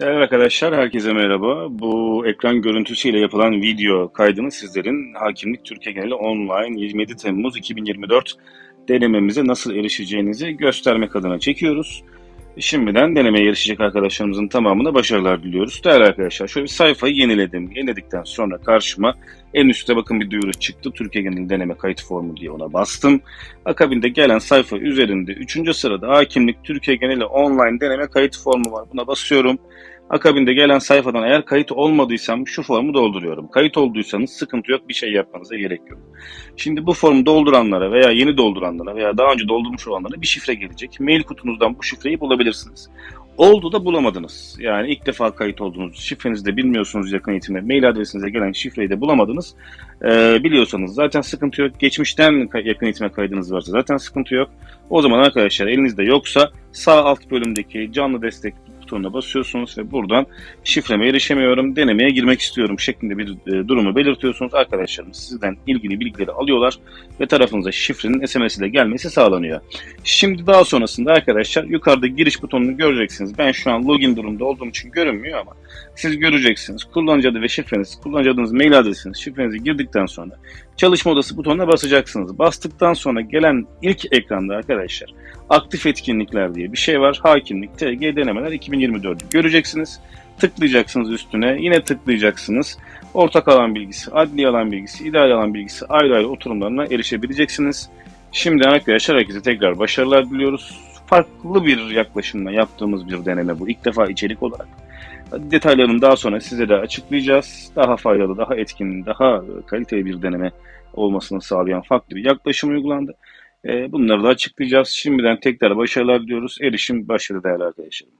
Evet arkadaşlar, herkese merhaba. Bu ekran görüntüsüyle yapılan video kaydını sizlerin Hakimlik Türkiye Geneli Online 27 Temmuz 2024 denememize nasıl erişeceğinizi göstermek adına çekiyoruz. Şimdiden denemeye erişecek arkadaşlarımızın tamamına başarılar diliyoruz. Değerli arkadaşlar, şöyle bir sayfayı yeniledim. Yeniledikten sonra karşıma en üstte bakın bir duyuru çıktı. Türkiye Geneli Deneme Kayıt Formu diye ona bastım. Akabinde gelen sayfa üzerinde 3. sırada Hakimlik Türkiye Geneli Online Deneme Kayıt Formu var. Buna basıyorum. Akabinde gelen sayfadan eğer kayıt olmadıysam şu formu dolduruyorum. Kayıt olduysanız sıkıntı yok bir şey yapmanıza gerek yok. Şimdi bu formu dolduranlara veya yeni dolduranlara veya daha önce doldurmuş olanlara bir şifre gelecek. Mail kutunuzdan bu şifreyi bulabilirsiniz. Oldu da bulamadınız. Yani ilk defa kayıt oldunuz. Şifrenizi de bilmiyorsunuz yakın eğitimde. Mail adresinize gelen şifreyi de bulamadınız. Ee, biliyorsanız zaten sıkıntı yok. Geçmişten yakın eğitime kaydınız varsa zaten sıkıntı yok. O zaman arkadaşlar elinizde yoksa sağ alt bölümdeki canlı destek butonuna basıyorsunuz ve buradan şifreme erişemiyorum, denemeye girmek istiyorum şeklinde bir e, durumu belirtiyorsunuz. Arkadaşlarımız sizden ilgili bilgileri alıyorlar ve tarafınıza şifrenin SMS ile gelmesi sağlanıyor. Şimdi daha sonrasında arkadaşlar yukarıda giriş butonunu göreceksiniz. Ben şu an login durumda olduğum için görünmüyor ama siz göreceksiniz. Kullanıcı adı ve şifreniz, kullanıcı adınız, mail adresiniz, şifrenizi girdikten sonra çalışma odası butonuna basacaksınız. Bastıktan sonra gelen ilk ekranda arkadaşlar aktif etkinlikler diye bir şey var. Hakimlik, TG, denemeler 2024'ü göreceksiniz. Tıklayacaksınız üstüne. Yine tıklayacaksınız. Ortak alan bilgisi, adli alan bilgisi, idari alan bilgisi ayrı ayrı oturumlarına erişebileceksiniz. Şimdi arkadaşlar herkese tekrar başarılar diliyoruz. Farklı bir yaklaşımla yaptığımız bir deneme bu. İlk defa içerik olarak. Detaylarını daha sonra size de açıklayacağız. Daha faydalı, daha etkin, daha kaliteli bir deneme olmasını sağlayan farklı bir yaklaşım uygulandı. Ee, Bunları da açıklayacağız. Şimdiden tekrar başarılar diliyoruz. Erişim başladı değerli arkadaşlarım.